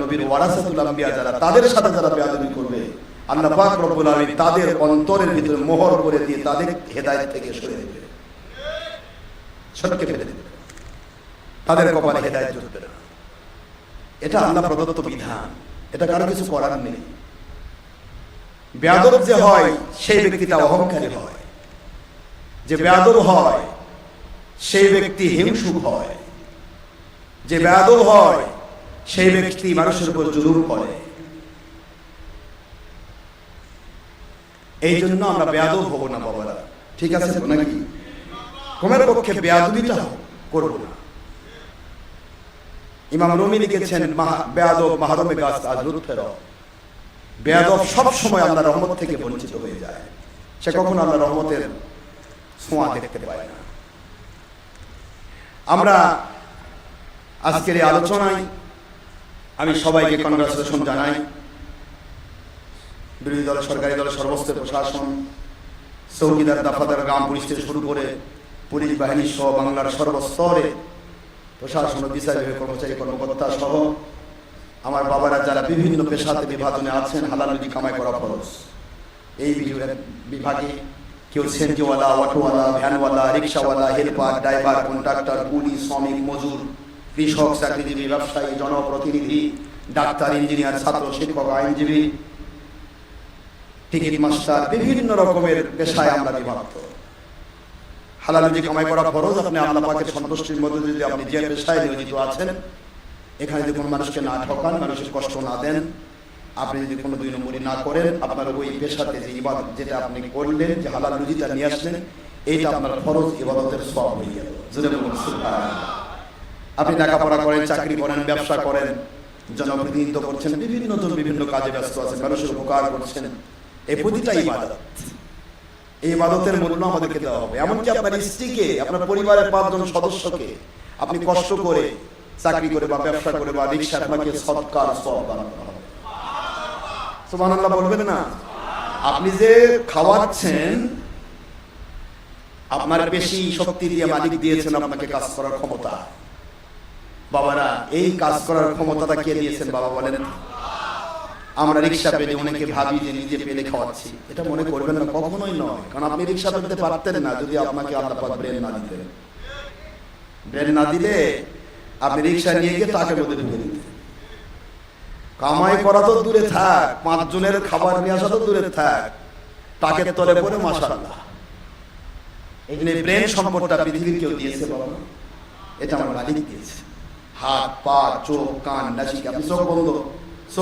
নবীর ওয়ারাসাতুল আম্বিয়া যারা তাদের সাথে যারা বেয়াদবি করবে, আল্লাহ পাক রব্বুল আলামিন তাদের অন্তরের ভিতরে মোহর করে দিয়ে তাদের হেদায়েত থেকে দেবে। সটকে ফেলে দেবে। তাদের কপালে হেদায়েত জুটবে না। এটা আল্লাহ প্রদত্ত বিধান। এটা কারও কিছু করার নেই। যে হয়, সেই ব্যক্তিটা অহংকারী হয়। যে বেয়াদব হয়, সেই ব্যক্তি হিংসুক হয়। যে বেয়াদব হয় সেই ব্যক্তি মানুষের উপর জুলুম করে। এই জন্য আমরা বেয়াদব হব না বাবারা। ঠিক আছে তো নাকি? কমের পক্ষে বেয়াদবিটা করব না। ইমাম রুমি লিখেছেন বেয়াদব মাহরমে গাছ আজরুত ফের বেয়াদব সব সময় আল্লাহ রহমত থেকে বঞ্চিত হয়ে যায়। সে কখনো আল্লাহ রহমতের ছোঁয়া দেখতে পায় না। আমরা আজকের এই আলোচনায় আমি সবাইকে কনগ্রাচুলেশন জানাই। বিরোধী দল সরকারি দল সর্বস্ত প্রশাসন চৌকিদার দফাদার গ্রাম পুলিশ থেকে শুরু করে পুলিশ বাহিনী সহ বাংলার সর্বস্তরে প্রশাসন ও বিচার বিভাগের কর্মচারী কর্মকর্তা সহ আমার বাবারা যারা বিভিন্ন পেশাতে বিভাজনে আছেন হালাল কামাই করা খরচ এই বিভাগে কেউ সেনজিওয়ালা অটোওয়ালা ভ্যানওয়ালা রিক্সাওয়ালা হেল্পার ড্রাইভার কন্ট্রাক্টর পুলিশ শ্রমিক মজুর কৃষক, চাকরিজীবী, ব্যবসায়ী, জনপ্রতিনিধি, ডাক্তার, ইঞ্জিনিয়ার, ছাত্র, শিক্ষক, আইনজীবী, টিকিট মাস্টার, বিভিন্ন রকমের পেশায় আমরা বিভক্ত হালাল কামাই করা আপনি আল্লাহ সন্তুষ্টির মধ্যে যদি আপনি যে পেশায় নিয়োজিত আছেন, এখানে যদি কোনো মানুষকে না ঠকান, মানুষের কষ্ট না দেন, আপনি যদি কোনো দুই নম্বরই না করেন, আপনার ওই পেশাতে যে ইবাদত যেটা আপনি করলেন, যে হালাল রুজিটা নিয়ে আসলেন, এইটা আপনার ফরজ ইবাদতের সব হয়ে গেল। আপনি লেখাপড়া করেন, চাকরি করেন, ব্যবসা করেন জনপ্রতিনিধিত্ব করছেন, বিভিন্ন জন বিভিন্ন কাজে ব্যস্ত আছেন, মানুষের উপকার করছেন। এই প্রতিটা ইবাদত। এই ইবাদতের মূল্য আমাদেরকে দেওয়া হবে। এমনকি আপনার স্ত্রীকে, আপনার পরিবারের পাঁচজন সদস্যকে আপনি কষ্ট করে চাকরি করে বা ব্যবসা করে বা রিক্সা আপনাকে সৎকার সব সুবহানাল্লাহ বলবেন না? আপনি যে খাওয়াচ্ছেন, আপনার বেশি শক্তি দিয়ে মালিক দিয়েছেন আপনাকে কাজ করার ক্ষমতা। বাবারা, এই কাজ করার ক্ষমতাটা কে দিয়েছেন? বাবা বলেন, আমরা রিক্সা পেলে অনেকে ভাবি যে নিজে পেলে খাওয়াচ্ছি। এটা মনে করবেন না, কখনোই নয়। কারণ আপনি রিক্সা পেতে পারতেন না যদি আপনাকে আল্লাহ পাক ব্রেন না দিতেন। ব্রেন না দিলে আপনি রিক্সা নিয়ে গিয়ে তাকে মধ্যে ঢুকে দিতেন। কামাই করা তো দূরে থাক পাঁচ জনের খাবার নিয়ে আসা তো দূরে থাক। তাকে তলে পরে মাসাল্লাহ এই জন্য ব্রেন সম্পদটা পৃথিবীর কেউ দিয়েছে, বাবা। এটা আমার মালিক দিয়েছে। হাত পা চোখ কান নাসিকা আপনি চোখ বন্ধ।